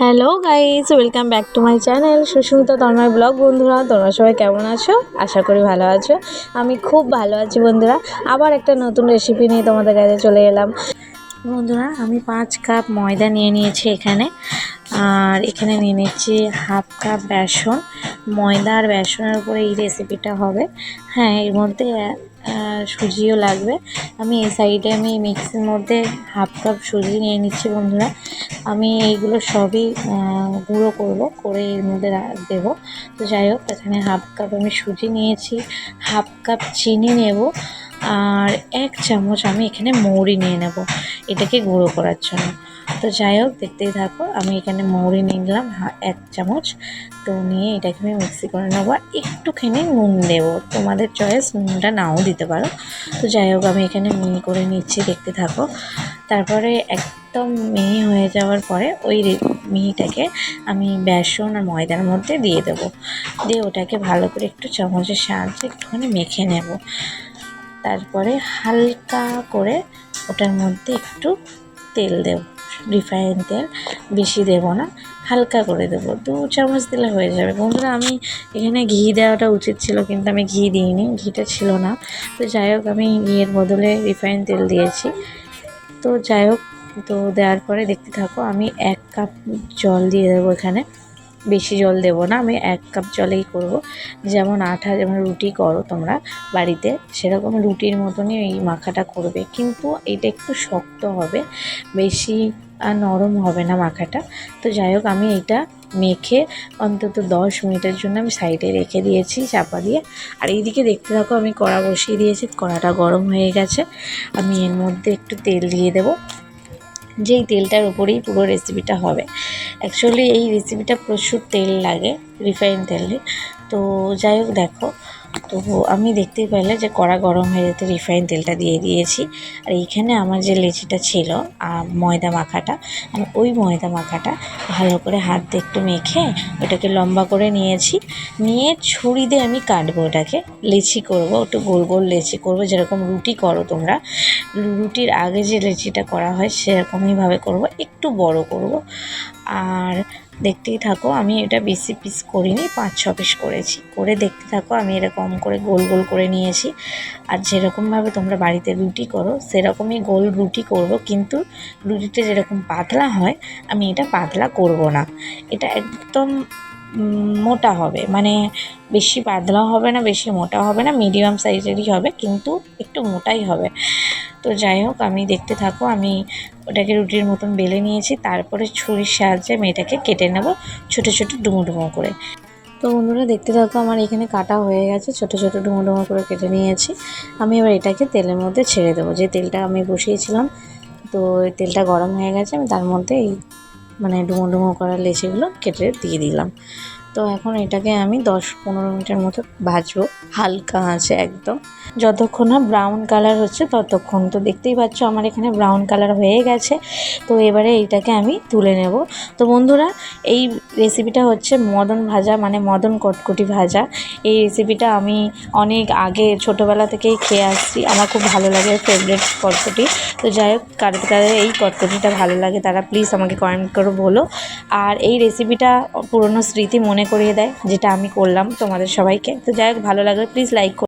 Hello guys welcome back to my channel Sushmita Tanmoy blog বন্ধুরা, তোমরা সবাই কেমন আছো? আশা করি ভালো আছো। আমি খুব ভালো আছি, বন্ধুরা। আবার একটা নতুন রেসিপি নিয়ে তোমাদের কাছে চলে এলাম। বন্ধুরা, আমি পাঁচ কাপ ময়দা নিয়ে নিয়েছি এখানে। আর এখানে নিয়ে নিচ্ছি হাফ কাপ বেসন। ময়দা আর বেসনের উপরে এই রেসিপিটা হবে। হ্যাঁ এর মধ্যে সুজিও লাগবে। আমি এই সাইডে আমি মিক্সির মধ্যে হাফ কাপ সুজি নিয়ে নিচ্ছি বন্ধুরা। আমি এইগুলো সবই গুঁড়ো করব, করে এর মধ্যে দেবো। তো যাই হোক, এখানে হাফ কাপ আমি সুজি নিয়েছি হাফ কাপ চিনি নেব, আর এক চামচ আমি এখানে মৌরি নিয়ে নেব, এটাকে গুঁড়ো করার জন্য। তো যাই হোক, দেখতেই থাকো, আমি এখানে মৌরি নিলাম এক চামচ। তো নিয়ে এটাকে আমি মিক্সি করে নেব, আর একটুখানি নুন দেবো। তোমাদের চয়েস নুনটা নাও দিতে পারো। তো যাই হোক, আমি এখানে মিহি করে নিচ্ছি, দেখতে থাকো। তারপরে একদম মিহি হয়ে যাওয়ার পরে ওই মিহিটাকে আমি বেসন আর ময়দার মধ্যে দিয়ে দেবো। দিয়ে ওটাকে ভালো করে একটু চামচের সাহায্যে একটুখানি মেখে নেব। তারপরে হালকা করে ওটার মধ্যে একটু তেল দেব। রিফাইন তেল বেশি দেবো না, হালকা করে দেবো। দু চামচ দিলে হয়ে যাবে। বন্ধুরা, আমি এখানে ঘি দেওয়াটা উচিত ছিল, কিন্তু আমি ঘি দিইনি, ঘিটা ছিল না। তো যাই হোক, আমি ঘিয়ের বদলে রিফাইন তেল দিয়েছি। তো যাই হোক, তো দেওয়ার পরে দেখতে থাকো, আমি এক কাপ জল দিয়ে দেবো এখানে। বেশি জল দেবো না, আমি এক কাপ জলেই করব। যেমন আঠা, যেমন রুটি করো তোমরা বাড়িতে, সেরকম রুটির মতনই এই মাখাটা করবে। কিন্তু এটা একটু শক্ত হবে, বেশি নরম হবে না মাখাটা। তো যাই হোক, আমি এটা মেখে অন্তত দশ মিনিটের জন্য আমি সাইডে রেখে দিয়েছি চাপা দিয়ে। আর এইদিকে দেখতে থাকো, আমি কড়া বসিয়ে দিয়েছি, কড়াটা গরম হয়ে গেছে। আমি এর মধ্যে একটু তেল দিয়ে দেবো। যেই তেলটার উপরেই পুরো রেসিপিটা হবে। অ্যাকচুয়ালি এই রেসিপিটা প্রচুর তেল লাগে রিফাইন তেলে তো যাই হোক দেখো, তো আমি দেখতেই পেলে যে কড়া গরম হয়ে যেতে রিফাইন তেলটা দিয়ে দিয়েছি। আর এইখানে আমার যে লেচিটা ছিল ময়দা মাখাটা, আমি ওই ময়দা মাখাটা ভালো করে হাত দিয়ে একটু মেখে ওটাকে লম্বা করে নিয়েছি। নিয়ে ছুরি দিয়ে আমি কাটবো ওটাকে, লেচি করব, একটু গোল গোল লেচি করব, যেরকম রুটি করো তোমরা। রুটির আগে যে লেচিটা করা হয় সেরকমইভাবে করব, একটু বড় করব। আর দেখতেই থাকো, আমি এটা বেশি পিস করিনি, পাঁচ, ছ পিস করেছি। করে দেখতে থাকো, আমি এরকম করে গোল গোল করে নিয়েছি। আর যেরকমভাবে তোমরা বাড়িতে রুটি করো, সেরকমই গোল রুটি করব, কিন্তু রুটিটা যেরকম পাতলা হয়, আমি এটা পাতলা করব না। এটা একদম মোটা হবে। মানে বেশি পাতলাও হবে না, বেশি মোটা হবে না মিডিয়াম সাইজেরই হবে, কিন্তু একটু মোটাই হবে। তো যাই হোক, আমি দেখতে থাকো, আমি ওটাকে রুটির মতন বেলে নিয়েছি, তারপরে ছুরির সাহায্যে আমি এটাকে কেটে নেব ছোটো ছোটো ডুমো ডুমো করে। তো বন্ধুরা, দেখতে থাকো, আমার এখানে কাটা হয়ে গেছে, ছোটো ছোটো ডুমো ডুমো করে কেটে নিয়েছি। আমি এবার এটাকে তেলের মধ্যে ছেড়ে দেবো। যে তেলটা আমি বসিয়েছিলাম, তো তেলটা গরম হয়ে গেছে, আমি তার মধ্যে এই মানে ডুমো ডুমো করা লেচিগুলো কেটে দিয়ে দিলাম। তো এখন এটাকে আমি দশ পনেরো মিনিটের মতো ভাজবো। হালকা আছে একদম। যতক্ষণ না ব্রাউন কালার হচ্ছে, ততক্ষণ। তো দেখতেই পাচ্ছ আমার এখানে ব্রাউন কালার হয়ে গেছে। তো এবারে এইটাকে আমি তুলে নেব। তো বন্ধুরা, এই রেসিপিটা হচ্ছে মদন ভাজা মানে মদন কটকটি ভাজা। এই রেসিপিটা আমি অনেক আগে, ছোটোবেলা থেকেই খেয়ে আসছি। আমার খুব ভালো লাগে ফেভারিট কটকটি। তো যাই হোক কারোর কারোর এই কটকটিটা ভালো লাগে তারা প্লিজ আমাকে কমেন্ট করে বলো। আর এই রেসিপিটা পুরনো স্মৃতি মনে করিয়ে দেয়, যেটা আমি করলাম তোমাদের সবাইকে। তো যাই হোক, ভালো লাগলে প্লিজ লাইক